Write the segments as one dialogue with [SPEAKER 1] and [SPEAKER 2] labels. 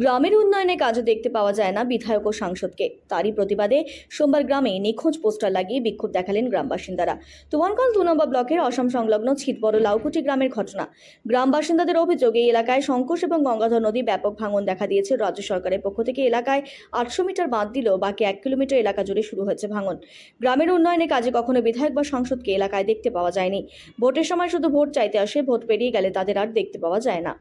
[SPEAKER 1] গ্রামের উন্নয়নে কাজে দেখতে পাওয়া যায় না বিধায়ক ও সাংসদকে। তারই প্রতিবাদে সোমবার গ্রামে নিখোঁজ পোস্টার লাগিয়ে বিক্ষোভ দেখালেন গ্রাম বাসিন্দারা। তুমানগঞ্জ দু নম্বর ব্লকের অসম সংলগ্ন ছিটবড় লাউকুটি গ্রামের ঘটনা। গ্রাম বাসিন্দাদের অভিযোগ, এই এলাকায় শঙ্কোষ এবং গঙ্গাধর নদী ব্যাপক ভাঙন দেখা দিয়েছে। রাজ্য সরকারের পক্ষ থেকে এলাকায় আটশো মিটার বাঁধ দিলেও বাকি এক কিলোমিটার এলাকা জুড়ে শুরু হয়েছে ভাঙন। গ্রামের উন্নয়নে কাজে কখনো বিধায়ক বা সাংসদকে এলাকায় দেখতে পাওয়া যায়নি। ভোটের সময় শুধু ভোট চাইতে আসে, ভোট পেরিয়ে গেলে তাদের আর দেখতে পাওয়া যায় না।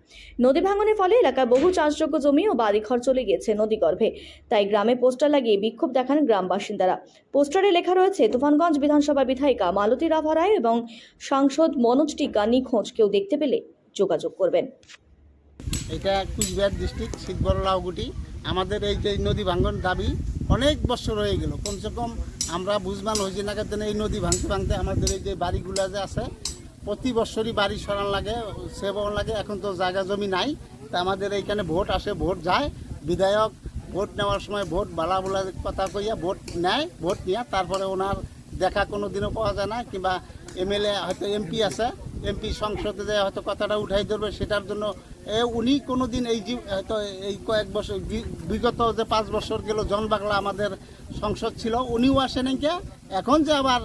[SPEAKER 1] নদী ভাঙনের ফলে এলাকায় বহু চাষযোগ্য জমি ও বাড়িঘর চলে গিয়েছে নদী গর্ভে তাই গ্রামে পোস্টার লাগিয়ে বিক্ষোভ দেখান গ্রাম বাসিন্দারা। পোস্টারে লেখা রয়েছে, তুফানগঞ্জ বিধানসভা বিধায়িকা মালতী রাভা রায় এবং সাংসদ মনোজ টিকা নিখোঁজ। কেউ দেখতে পেলে যোগাযোগ করবেন।
[SPEAKER 2] এটা কুচবিহার ডিস্ট্রিক্ট শীতবড় লাউগুটি আমাদের এই যে নদী ভাঙ্গন দাবি অনেক বছর হয়ে গেল। কমসে কম আমরা বুঝবান হয়েছি না কেন এই নদী ভাঙতে ভাঙতে আমাদের এই যে বাড়িগুলো যে আছে, প্রতি বছরই বাড়ি সরান লাগে, সেবন লাগে, এখন তো জায়গা জমি নাই। তা আমাদের এইখানে ভোট আসে, ভোট যায়। বিধায়ক ভোট নেওয়ার সময় ভোট বালা বলা কথা কইয়া ভোট নেয়, ভোট নিয়ে তারপরে ওনার দেখা কোনো দিনও পাওয়া যায় না, কিংবা এমএলএ হয়তো এমপি আছে, এমপি সংসদে যে হয়তো কথাটা উঠাই ধরবে, সেটার জন্য এ উনি কোনো দিন এই যে হয়তো এই কয়েক বছর বিগত যে পাঁচ বছর গেল, জন বাংলা আমাদের সংসদ ছিল, উনিও আসেন এখন যে আবার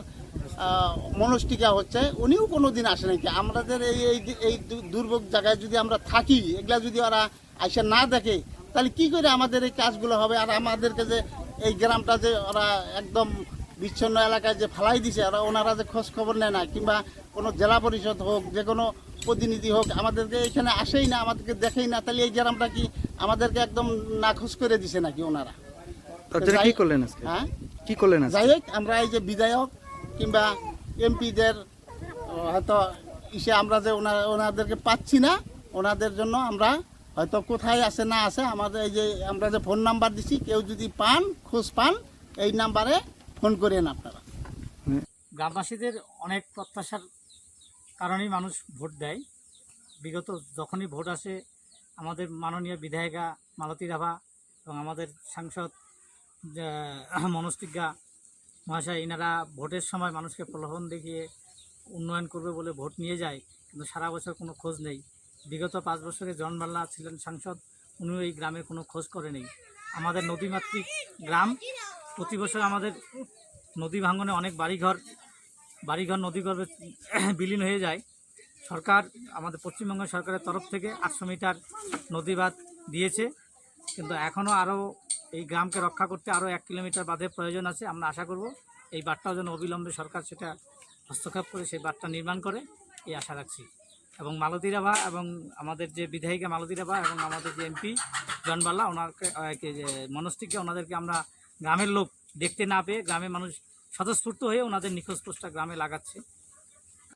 [SPEAKER 2] মনস্টিকা হচ্ছে উনিও কোনো দিন আসে নাকি আমাদের এই এই এই দুর্ভোগ জায়গায় যদি আমরা থাকি এগুলা যদি ওরা আইসা না দেখে তাহলে কি করে আমাদের এই কাজগুলো হবে? আর আমাদেরকে যে এই গ্রামটা যে ওরা একদম বিচ্ছিন্ন এলাকায় যে ফেলাই দিছে ওরা ওনারা যে খোঁজ খবর নেয় না কিংবা কোনো জেলা পরিষদ হোক যে কোনো প্রতিনিধি হোক আমাদেরকে এখানে আসেই না আমাদেরকে দেখেই না তাহলে এই গ্রামটা কি আমাদেরকে একদম নাখোশ করে দিছে নাকি ওনারা?
[SPEAKER 3] কি করলেন
[SPEAKER 2] হ্যাঁ?
[SPEAKER 3] কি করলেন
[SPEAKER 2] যাই হোক আমরা এই যে বিধায়ক কিংবা এমপিদের হয়তো ইসে আমরা যে ওনা- ওনাদেরকে পাচ্ছি না, ওনাদের জন্য আমরা হয়তো কোথায় আছে না আছে আমাদের এই যে আমরা যে ফোন নাম্বার দিচ্ছি কেউ যদি পান, খোঁজ পান, এই নাম্বারে ফোন করেন আপনারা।
[SPEAKER 4] গ্রামবাসীদের অনেক প্রত্যাশার কারণেই মানুষ ভোট দেয়। বিগত যখনই ভোট আসে, আমাদের মাননীয় বিধায়িকা মালতী রাভা এবং আমাদের সাংসদ টিগ্গা মহাশয় এনারা ভোটের সময় মানুষকে প্রলোভন দেখিয়ে উন্নয়ন করবে বলে ভোট নিয়ে যায়, কিন্তু সারা বছর কোনো খোঁজ নেই। বিগত পাঁচ বছরে জন মাল্লা ছিলেন সাংসদ, উনিও এই গ্রামের কোনো খোঁজ করে নেই। আমাদের নদীমাতৃক গ্রাম, প্রতি বছর আমাদের নদী ভাঙনে অনেক বাড়িঘর বাড়িঘর নদীগর্ভে বিলীন হয়ে যায়। সরকার, আমাদের পশ্চিমবঙ্গ সরকারের তরফ থেকে আটশো মিটার নদীবাঁধ দিয়েছে, কিন্তু এখনও আরও এই গ্রামকে রক্ষা করতে আরও এক কিলোমিটার বাঁধের প্রয়োজন আছে, আমরা আশা করব এই বাঁধটাও যেন অবিলম্বে সরকার সেটা হস্তক্ষেপ করে সেই বাঁধটা নির্মাণ করে, এই আশা রাখছি। এবং মালতী রাভা এবং আমাদের যে বিধায়িকা মালতী রাভা এবং আমাদের যে এমপি জনবাল্লা ওনাকে মনস্টিককে ওনাদেরকে আমরা গ্রামের লোক দেখতে না পেয়ে গ্রামের মানুষ স্বতঃস্ফূর্ত হয়ে ওনাদের নিখোঁজ পোস্টটা গ্রামে লাগাচ্ছে।